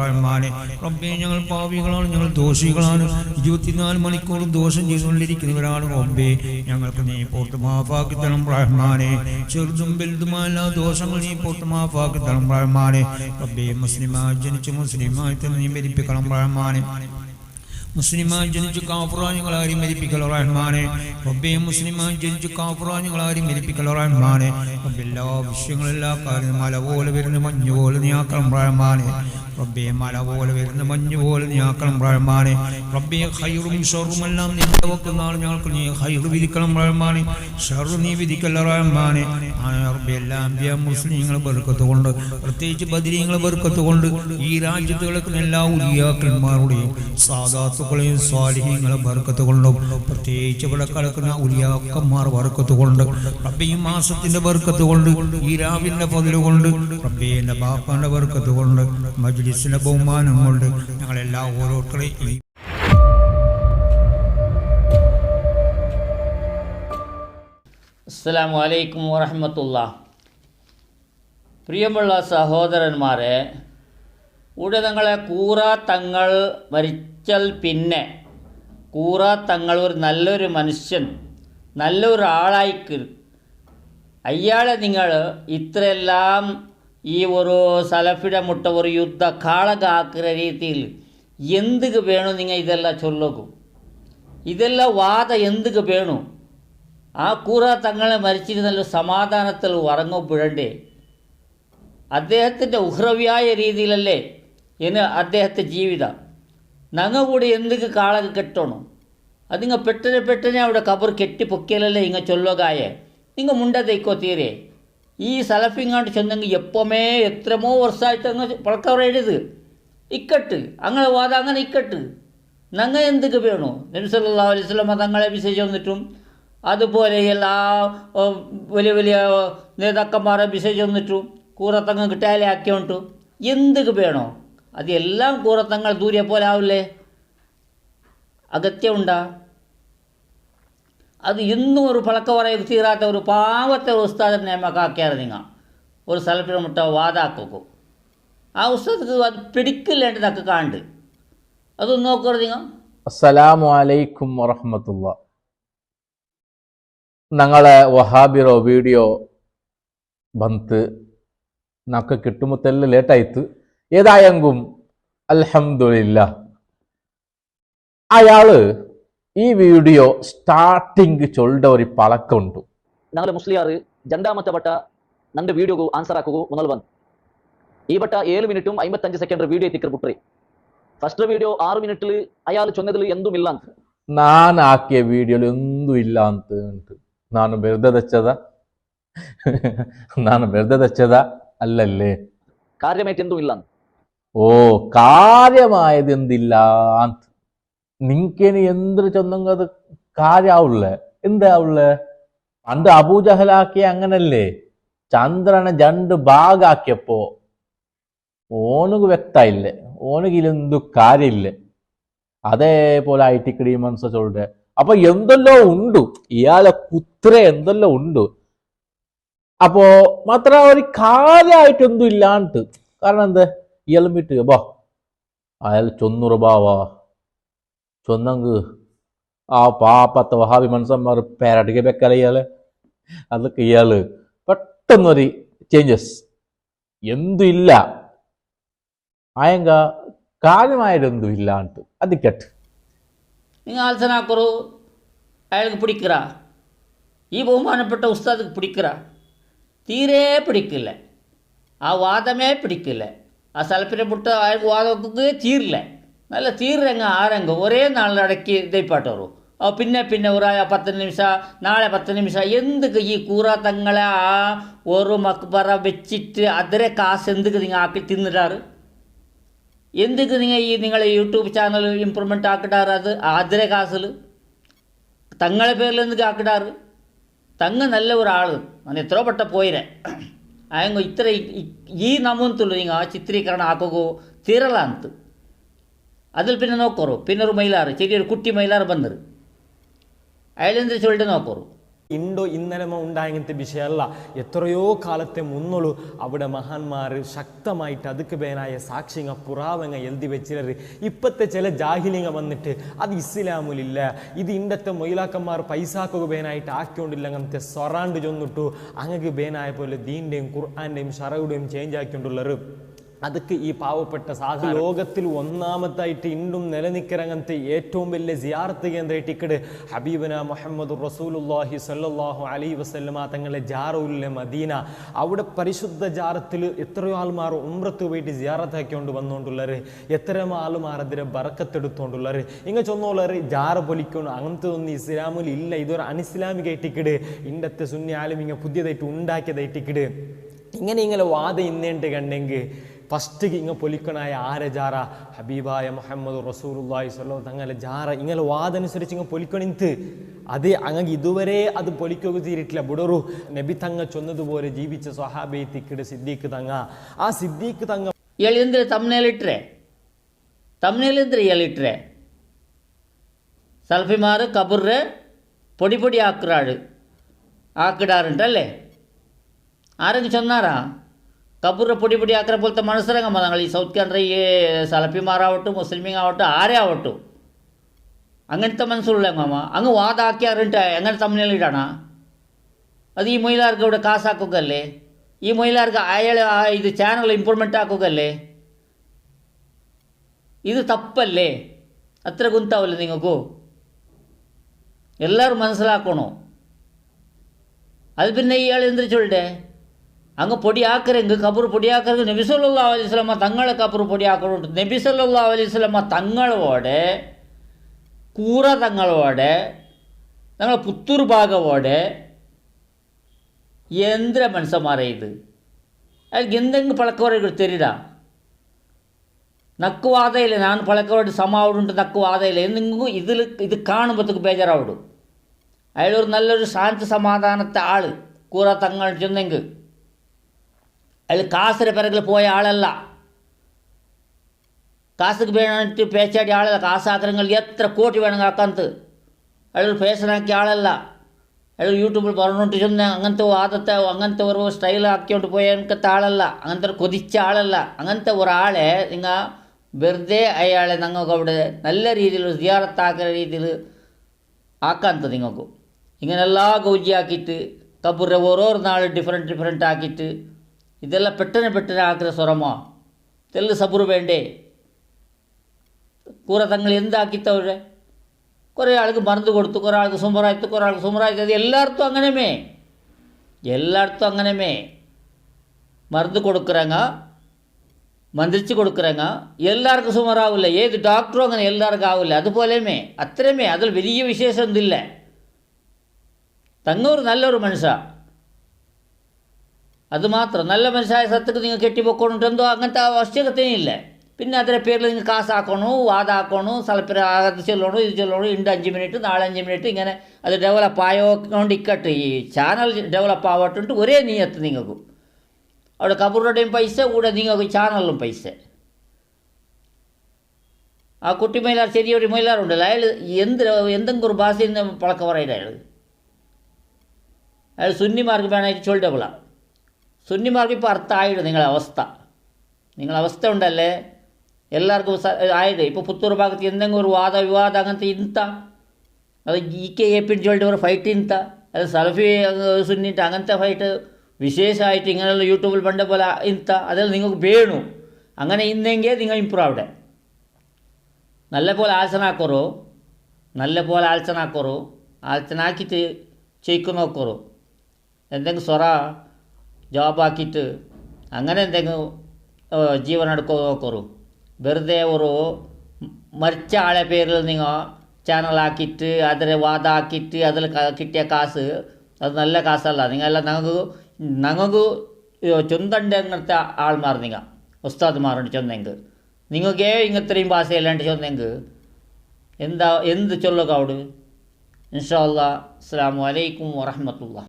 റഹ്മാനെ റബ്ബേ ഞങ്ങൾ പാവികളാണ് ഞങ്ങൾ ദോഷികളാണ്. ഇരുപത്തിനാല് മണിക്കൂറും ദോഷം ചെയ്തുകൊണ്ടിരിക്കുന്നവരാണ് റബ്ബെ. ഞങ്ങൾക്ക് നീ പോട്ട് മാഫാക്കി തരണം റഹ്മാനെ ചെറുതും വലുതുമായ എല്ലാ ദോഷങ്ങൾ നീ പോട്ട് മാഫാക്കി തരണം റഹ്മാനെ റബ്ബെ മുസ്ലിമായി ജനിച്ച് മുസ്ലിമായി തന്നെ നീ മരിപ്പിക്കണം റഹ്മാനെ മുസ്ലിമായി ജനിച്ചു ആരും മരിപ്പിക്കലോ റഹ്മാനെ. റബ്ബെ മുസ്ലിമായി ജനിച്ചു ആരും മരിപ്പിക്കലോ റഹ്മാനെ. റബ്ബെ എല്ലാ വിഷയങ്ങളും എല്ലാ കാര്യങ്ങളും മല പോലെ വരുന്ന മഞ്ഞ് പോലെ നീ റഹ്മാനെ. റബ്ബെ മല പോലെ വരുന്ന മഞ്ഞ് പോലെ നീ റഹ്മാനെ. റബ്ബെ ഹൈറും ഷറും എല്ലാം നിന്റെ വെക്കുന്ന ആൾ ഞങ്ങൾക്ക് നീ ഹൈറു വിധിക്കണം റഹ്മാനെ. ഷറു നീ വിധിക്കല്ല റഹ്മാനെ. റബ്ബെ എല്ലാ മുസ്ലിങ്ങളെ ബർക്കത്ത് പ്രത്യേകിച്ച് ബദിരീങ്ങളെ വെറുക്കത്തുകൊണ്ട് ഈ രാജ്യത്ത് കിടക്കുന്ന എല്ലാ ഉലിയാക്കന്മാരുടെയും സാധാത്തുക്കളെയും സ്വാലിഹ്യങ്ങളും ബർക്കത്ത് കൊണ്ടും പ്രത്യേകിച്ച് ഇവിടെ കിടക്കുന്ന ഉലിയാക്കന്മാർ ബർക്കത്ത് കൊണ്ട് റബ്ബെ ഈ മാസത്തിന്റെ ബർക്കത്ത് കൊണ്ട് ഈ രാവിലെ പതിൽ കൊണ്ട് റബ്ബേന്റെ ബാപ്പാന്റെ ബർക്കത്ത് കൊണ്ട് മജ്ലിസിന്റെ ബഹുമാനം കൊണ്ട് ഞങ്ങളെല്ലാ ഓരോരുത്തരെയും അസ്സാം വലൈക്കും അലൈക്കും വറഹമത്തുള്ള പ്രിയമുള്ള സഹോദരന്മാരെ നിങ്ങളെ കൂറ തങ്ങൾ മരിച്ചാൽ പിന്നെ. കൂറ തങ്ങൾ ഒരു നല്ലൊരു മനുഷ്യൻ നല്ലൊരാളായിക്ക്. അയാളെ നിങ്ങൾ ഇത്രയെല്ലാം ഈ ഒരു സലഫിടെ മുട്ട ഒരു യുദ്ധ കാളകാക്കുന്ന രീതിയിൽ എന്തുക്ക് വേണു നിങ്ങൾ ഇതെല്ലാം ചൊല്ലക്കും? ഇതെല്ലാം വാദ എന്തുക്ക് വേണു? ആ കൂറ തങ്ങളെ മരിച്ചിരുന്നല്ലോ സമാധാനത്തിൽ ഉറങ്ങപ്പെടണ്ടേ അദ്ദേഹത്തിന്റെ ഉഹ്രവ്യായ രീതിയിലല്ലേ എന്ന് അദ്ദേഹത്തെ ജീവിതം. ഞങ്ങൾ കൂടി എന്തൊക്കെ കാളക കെട്ടണം? അതിങ്ങ പെട്ടെന്ന് പെട്ടെന്ന് അവിടെ കബർ കെട്ടി പൊക്കിയാലല്ലേ ഇങ്ങ ചൊല്ലുകായെ? നിങ്ങൾ മുണ്ട തേക്കോ തീരെ? ഈ സലഫിങ്ങാണ്ട് ചെന്നെങ്കിൽ എപ്പോമേ എത്രമോ വർഷമായിട്ട് അങ്ങ് പഴക്കവറെഴുത് ഇക്കട്ട് അങ്ങനെ വാദ അങ്ങനെ ഇക്കട്ട്. ഞങ്ങൾ എന്തൊക്കെ വേണു? നബിസല്ലാ അലൈഹി സ്വലമ തങ്ങളെ വിശേഷം വന്നിട്ടും അതുപോലെ എല്ലാ വലിയ വലിയ നേതാക്കന്മാരെ വിശേഷം വന്നിട്ടും കൂറത്തങ്ങ് കിട്ടാലെ ആക്കിയോണ്ടു എന്തൊക്കെ വേണോ? അതെല്ലാം കൂറ തങ്ങൾ ദൂരെ പോലാവില്ലേ? അഗത്യമുണ്ടാ അത് ഇന്നും ഒരു പഴക്ക പറയും തീരാത്ത ഒരു പാവത്തെ ഒരു ഉസ്താദിനെ നമുക്കാക്കിയാറ് നിങ്ങൾ ഒരു സ്ഥലത്തിന് മുട്ട വാതാക്കും ആ ഉസ്താദക്ക് അത് പിടിക്കില്ലേണ്ടതൊക്കെ കാണ്ട്. അതൊന്ന് നോക്കരുത് നിങ്ങൾ അസ്സലാമു അലൈക്കും വറഹമത്തുള്ള. ഞങ്ങളെ വഹാബിറോ വീഡിയോ ബന്ത് നമുക്ക് കിട്ടുമുത്തെല്ലാം ലേറ്റായിത്ത്. ഏതായെങ്കും? അൽഹമില്ല അയാൾ ഈ വീഡിയോ സ്റ്റാർട്ടിങ് ചൊല്ലുടെ ഒരു പളക്കുണ്ട് ഞങ്ങൾ മുസ്ലിയാർ രണ്ടാമത്തെ വട്ട നന്റെ വീഡിയോ ആൻസർ ആക്കുക മുതൽ വന്ന്. ഈ വട്ട ഏഴ് മിനിറ്റും അമ്പത്തഞ്ച് സെക്കൻഡ് വീഡിയോ എത്തിക്കർ പുട്ടറി ഫസ്റ്റ് വീഡിയോ ആറ് മിനിറ്റിൽ അയാൾ ചൊന്നതിൽ എന്തും ഇല്ല ഞാൻ ആക്കിയ വീഡിയോയിൽ എന്തും ഇല്ലാന്ന് വെറുതെ ಬೆರ್ದ ದಚ್ಚದ വെറുതെ ಬೆರ್ದ അല്ലല്ലേ? കാര്യമായിട്ട് എന്തും ഇല്ലാന്ന് ഓ കാര്യമായതെന്തില്ല? ಅಂತ നിങ്ങക്കേന് എന്തൊരു ചൊന്നെങ്കിൽ അത് കാര്യാവുള്ളേ എന്താവുള്ളേ പണ്ട് അബൂജഹലാക്കിയ അങ്ങനല്ലേ? ചന്ദ്രനെ രണ്ട് ഭാഗാക്കിയപ്പോ ഓനുക്ക് വ്യക്തായില്ലേ ഓനുകിലെന്തു കാര്യമില്ലേ? അതേപോലെ ഐ ടി ക്രീമൻസ് ചൊല്ലുടെ. അപ്പൊ എന്തെല്ലോ ഉണ്ട്? ഇയാളെ കുത്ര എന്തെല്ലോ ഉണ്ട്? അപ്പോ മാത്ര ഒരു കാര്യമായിട്ടൊന്നും ഇല്ലാണ്ട് കാരണം എന്താ? ഇയാളും വിട്ട് ബോ അയാൾ ചൊന്നൂറ് ബാവാ ചൊന്നങ്ക് ആ പാപ്പത്തെ വഹാബി മനുഷ്യന്മാർ പേരടിക്ക് വെക്കല ഇയാൾ അതൊക്കെ ഇയാൾ പെട്ടെന്നൊരു ചേഞ്ചസ് എന്തും ഇല്ല ആയങ്ക കാര്യമായിട്ടൊന്നും ഇല്ലാണ്ട് അതിക്കട്ട് നിങ്ങൾ ആൽസനാക്കറു അയാൾക്ക് പിടിക്കറ ഈ ബഹുമാനപ്പെട്ട ഉസ്താദ് പിടിക്കറ തീരെ പിടിക്കില്ല ആ വാദമേ പിടിക്കില്ല ആ സ്ഥലപ്പിനെ പുട്ട് അയാൾക്ക് വാദമൊക്കെ തീരില്ല നല്ല തീരങ്ങ ആരംഗ ഒരേ നാളിടയ്ക്ക് ഇതേപ്പാട്ട് വരും ആ പിന്നെ പിന്നെ ഒരു പത്ത് നിമിഷം നാളെ പത്ത് നിമിഷം എന്തൊക്കെ ഈ കൂറ തങ്ങളെ ആ ഒരു മക്ബറ വെച്ചിട്ട് അതിരെ കാശ് എന്തൊക്കെ നിങ്ങൾ ആക്കി തിന്നിട്ടാറ് എന്തൊക്കെ നിങ്ങൾ ഈ നിങ്ങളെ യൂട്യൂബ് ചാനൽ ഇമ്പ്രൂവ്മെൻ്റ് ആക്കിടാറ് അത് അതിരെ കാസിൽ തങ്ങളെ പേരിൽ എന്തൊക്കെ ആക്കിടാറ് തങ്ങ നല്ല ഒരാൾ ನಾನು ಎತ್ತರೋ ಪಟ್ಟ ಪೋಯಿರೆ ಆಯಂಗ ಇತರ ಈ ನಮ್ಮಂತುಲು ಹಿಂಗ ಚಿತ್ರೀಕರಣ ಹಾಕೋಗು ತೀರಲ್ಲ ಅಂತ. ಅದ್ರಲ್ಲಿ ಪಿನ್ನ ನೋಕೋರು ಪಿನ್ನರು ಮೈಲಾರು ಚೆಡಿಯರು ಕುಟ್ಟಿ ಮೈಲಾರು ಬಂದರು. ಅಯಳೆಂದ್ರೆ ಚೊಲ್ಡೆ ನೋಕೋರು ഇണ്ടോ ഇന്നലെ ഉണ്ടായങ്ങനത്തെ വിഷയമല്ല. എത്രയോ കാലത്തെ മുന്നോളു അവിടെ മഹാന്മാർ ശക്തമായിട്ട് അതുക്ക് പേനായ സാക്ഷിങ്ങ പുറാവങ്ങ എഴുതി വെച്ചിട്ട് ഇപ്പത്തെ ചില ജാഹിലിങ്ങ വന്നിട്ട് അത് ഇസ്ലാമിലില്ല. ഇത് ഇണ്ടത്തെ മൊയിലാക്കന്മാർ പൈസാക്കുക പേനായിട്ട് ആക്കിക്കൊണ്ടില്ല. അങ്ങനത്തെ സൊറാണ്ട് ചൊന്നിട്ടു അങ്ങക്ക് പേനായ പോലെ ദീന്റെയും ഖുർആാന്റെയും ഷറയുടെയും ചേഞ്ച് ആക്കിക്കൊണ്ടുള്ളൊരു അതൊക്കെ ഈ പാവപ്പെട്ട സാധാരണ ലോകത്തിൽ ഒന്നാമത്തായിട്ട് ഇന്നും നിലനിൽക്കിറങ്ങനത്തെ ഏറ്റവും വലിയ സിയാർത്ത് കേന്ദ്രമായിട്ട് ടിക്കറ്റ് ഹബീബന മുഹമ്മദ് റസൂലുല്ലാഹി സല്ലാഹു അലി വസല്ലമ തങ്ങളെ ജാറുല്ലെ മദീന. അവിടെ പരിശുദ്ധ ജാറത്തിൽ എത്രയോ ആൾമാർ ഉമ്രത്ത് പോയിട്ട് സിയാറത്താക്കിക്കൊണ്ട് വന്നുകൊണ്ടുള്ളവർ എത്ര ആൾമാർ അതിരെ ബറക്കത്തെടുത്തുകൊണ്ടുള്ളവർ ഇങ്ങനെ ചൊന്നുള്ളവർ ജാറ പൊലിക്കണം അങ്ങനത്തെ ഒന്നും ഇസ്ലാമിൽ ഇല്ല. ഇതൊരു അനിസ്ലാമികമായിട്ടിക്കട് ഇണ്ടത്തെ സുന്നി ആലും ഇങ്ങനെ പുതിയതായിട്ട് ടിക്കറ്റ്. ഇങ്ങനെ ഇങ്ങനെ വാദം ഇന്നേണ്ട് കണ്ടെങ്കിൽ ഫസ്റ്റ് ഇങ്ങ പൊലിക്കണായ ആരെ ജാറ ഹബീബായ മുഹമ്മദ് റസൂലുള്ളാഹി സ്വല്ലം തങ്ങളെ ജാറ ഇങ്ങനെ വാദനുസരിച്ച് ഇങ്ങ പൊലിക്കണിന്ത് അത് അങ്ങ് ഇതുവരെ അത് പൊലിക്കുക തീരിട്ടില്ല ബുടറു നബി തങ്ങ ചൊന്നതുപോലെ ജീവിച്ച സ്വഹാബി തിക്കിട് സിദ്ദീഖ് തങ്ങ ആ സിദ്ദീഖ് തങ്ങ ಹೇಳಿದ್ರೆ ತಮ್ಮನೇಲಿಟ್ರೆ ತಮ್ಮನೇಲಿದ್ರೆ ಹೇಳಿಟ್ರೆ സൽഫിമാർ കബറ് പൊടി പൊടി ആക്കുറാട് ആക്കിടാറുണ്ടല്ലേ ആരെങ്കിലും ചൊന്നാറാ ಕಪೂರ ಪುಡಿ ಪುಡಿ ಹಾಕ್ರೆ ಬೋಲ್ತ ಮನಸ್ಸರಂಗ ಮನಂಗಳು ಈ ಸೌತ್ ಕೇಂದ್ರ ಈ ಸಲಪಿ ಮಾರ ಒಟ್ಟು ಮುಸ್ಲಿಮಿ ಆವಟ್ಟು ಆರೇ ಆವಟ್ಟು. ಹಂಗಂತ ಮನಸ್ಸು ಉಳ್ಳಂಗ ಹಂಗೆ ವಾದ ಹಾಕಿ ಆರು ಗಂಟೆ ಹೆಂಗ ತಮ್ಮನೇಲಿ ಇಡೋಣ? ಅದು ಈ ಮಹಿಳಾರ್ಗೆ ಇವಡೆ ಕಾಸು ಹಾಕೋಗಲ್ಲಿ ಈ ಮಹಿಳಾರ್ಗೆ ಆ ಏಳು ಆ ಇದು ಚಾನಲ್ ಇಂಪ್ರೂವ್ಮೆಂಟ್ ಹಾಕೋಗಲ್ಲಿ ಇದು ತಪ್ಪಲ್ಲೇ, ಹತ್ರ ಗುಂತಾವಲ್ಲ ನಿಮಗೂ ಎಲ್ಲರೂ ಮನಸ್ಸಲ್ಲಿ ಹಾಕೋಣ. ಅದು ಭಿನ್ನ ಈ ಹೇಳಿದ್ರೆ ಚೂಡೆ ചൊല്ലേ അങ്ങ് പൊടിയാക്കരെങ്ക് കബർ പൊടിയാക്കരെങ്ക് നബിസല്ലാ അലൈഹി സ്വലമ തങ്ങളെ കബർ പൊടിയാക്കണുണ്ട്. നബിസല്ലാ അലൈഹി സ്വലമ തങ്ങളോടെ കൂറ തങ്ങളോടെ ഞങ്ങളെ പുത്തൂർ ഭാഗവോടെ മനുഷ്യന്മാരെ ഇത്. അയാൾക്ക് എന്തെങ്കിലും പഴക്കവരെ തെരിടാ. നക്കുവാതയില്ല. ഞാൻ പഴക്കവരോട് സമാവുണ്ട് നക്കുവാതയില്ല. എന്തെങ്കിലും ഇതിൽ ഇത് കാണുമ്പോഴത്തേക്ക് ബേജാറാവിടും. അയാളൊരു നല്ലൊരു ശാന്തി സമാധാനത്തെ ആൾ കൂറ തങ്ങൾ ചെന്നെങ്കിൽ. അയാൾ കാസിന്റെ പിറകിൽ പോയ ആളല്ല കാസുക്ക് വേണ്ടിട്ട് പേച്ചാടിയ ആളല്ല കാസാഗ്രഹങ്ങൾ എത്ര കോടി വേണമെങ്കിൽ ആക്കാന്ത് അയാൾ ഫേഷനാക്കിയ ആളല്ല അയാൾ യൂട്യൂബിൽ പറഞ്ഞോണ്ട് ചെന്ന് അങ്ങനത്തെ വാദത്തെ അങ്ങനത്തെ ഒരു സ്റ്റൈൽ ആക്കിക്കൊണ്ട് പോയ എനിക്കത്തെ ആളല്ല അങ്ങനത്തെ ഒരു കൊതിച്ച ആളല്ല അങ്ങനത്തെ ഒരാളെ നിങ്ങൾ വെറുതെ അയാളെ ഞങ്ങൾക്ക് അവിടെ നല്ല രീതിയിൽ സിയാറത്താക്കുന്ന രീതിയിൽ ആക്കാന്ത് നിങ്ങൾക്ക് ഇങ്ങനെല്ലാ ഗൗജിയാക്കിയിട്ട് കബുറെ ഓരോരോ നാൾ ഡിഫറെന്റ് ഡിഫറെന്റ് ആക്കിയിട്ട് இதெல்லாம் ಪೆಟ್ಟನೆ ಪೆಟ್ಟನೆ ஆக்கிற ಸ್ವರಮ ತೆಲ್ಲು சபுரு ಬೇಂಡೆ கூரை தங்கள் எந்த ஆக்கித்தவர குறை ஆளுக்கு மருந்து கொடுத்து குறை ஆளுக்கு சுமராய்த்து குறை ஆளுக்கு சுமராய்த்து அது எல்லார்த்தும் அங்கனமே. எல்லார்த்தும் அங்கனமே. மருந்து கொடுக்குறாங்க. மந்திரிச்சு கொடுக்குறாங்க. எல்லாருக்கும் சுமார் ஆகல ஏது டாக்டரும் அங்கே எல்லாருக்கும் ஆகல அது போலேயுமே. அத்தனையுமே. அதில் வெளிய விசேஷம் இல்லை. தங்க ஒரு நல்ல ஒரு மனுஷா. അത് മാത്രം. നല്ല മനുഷ്യമായ സത്യക്ക് നിങ്ങൾ കെട്ടിപ്പൊക്കോണിട്ട് എന്തോ അങ്ങനത്തെ ആവശ്യകതയില്ല പിന്നെ അതിന്റെ പേരിൽ നിങ്ങൾ കാസാക്കണു വാതാക്കണു സ്ഥലപ്പേര് അത് ചെല്ലണു ഇത് ചെല്ലണു ഉണ്ട് അഞ്ച് മിനിറ്റ് നാളെ അഞ്ച് മിനിറ്റ് ഇങ്ങനെ അത് ഡെവലപ്പ് ആയോണ്ട് ഇക്കട്ടെ ഈ ചാനൽ ഡെവലപ്പ് ആവട്ടുണ്ട് ഒരേ നീയത്ത് നിങ്ങൾക്ക്. അവിടെ കബറുടെയും പൈസ കൂടെ നിങ്ങൾക്ക് ചാനലിലും പൈസ. ആ കുട്ടി മൈലാർ ചെറിയൊരു മൈലാറുണ്ടല്ലോ അയാൾ എന്ത് എന്തെങ്കിലും ഒരു ഭാഷയിൽ നിന്ന് പളക്ക പറയില്ല അയാൾ. അയാൾ സുന്നിമാർക്ക് വേണമെങ്കിൽ ചൊല്ലിട്ടോളാം സുന്നിമാർക്ക് ഇപ്പോൾ അർത്ഥമായിട്ട് നിങ്ങളുടെ അവസ്ഥ. നിങ്ങളുടെ അവസ്ഥ ഉണ്ടല്ലേ? എല്ലാവർക്കും ആയത്. ഇപ്പോൾ പുത്തൂർ ഭാഗത്ത് എന്തെങ്കിലും ഒരു വാദ വിവാദം അങ്ങനത്തെ ഇന്ത അത് ജി കെ എ പിടിച്ചുകളുടെ ഒരു ഫൈറ്റ് ഇന്ത അത് സലഫി സുന്നിട്ട് അങ്ങനത്തെ ഫൈറ്റ് വിശേഷമായിട്ട് ഇങ്ങനെയുള്ള യൂട്യൂബിൽ പണ്ട പോലെ ഇന്ത അതിൽ നിങ്ങൾക്ക് വേണു. അങ്ങനെ ഇന്നെങ്കിൽ നിങ്ങൾ ഇമ്പ്രൂവ് അവിടെ നല്ല പോലെ ആലോചനാക്കോറോ? നല്ല പോലെ ആലോചനാക്കോറോ? ആലോചനാക്കിയിട്ട് ചെയ്ക്കു നോക്കോറോ എന്തെങ്കിലും സ്വറ? ജോബ് ആക്കിയിട്ട് അങ്ങനെ എന്തെങ്കിലും ജീവൻ എടുക്കോ നോക്കൂ. വെറുതെ ഒരു മരിച്ച ആളെ പേരിൽ നിങ്ങൾ ചാനലാക്കിയിട്ട് അതിൽ വാദ ആക്കിയിട്ട് അതിൽ കിട്ടിയ കാശ് അത് നല്ല കാശല്ല നിങ്ങളെല്ലാം ഞങ്ങൾക്ക് ഞങ്ങൾക്ക് ചൊന്തണ്ട് അങ്ങനത്തെ ആൾമാർ നിങ്ങൾ ഉസ്താദ്മാരുണ്ട് ചൊന്നെങ്കിൽ നിങ്ങൾക്കേ ഇങ്ങത്രയും ഭാഷയല്ലാണ്ട് ചൊന്നെങ്കിൽ എന്താ എന്ത് ചൊല്ലുക അവിടെ? ഇൻഷാ അല്ലാ അസ്സാം വലൈക്കും വറഹമത്തുള്ള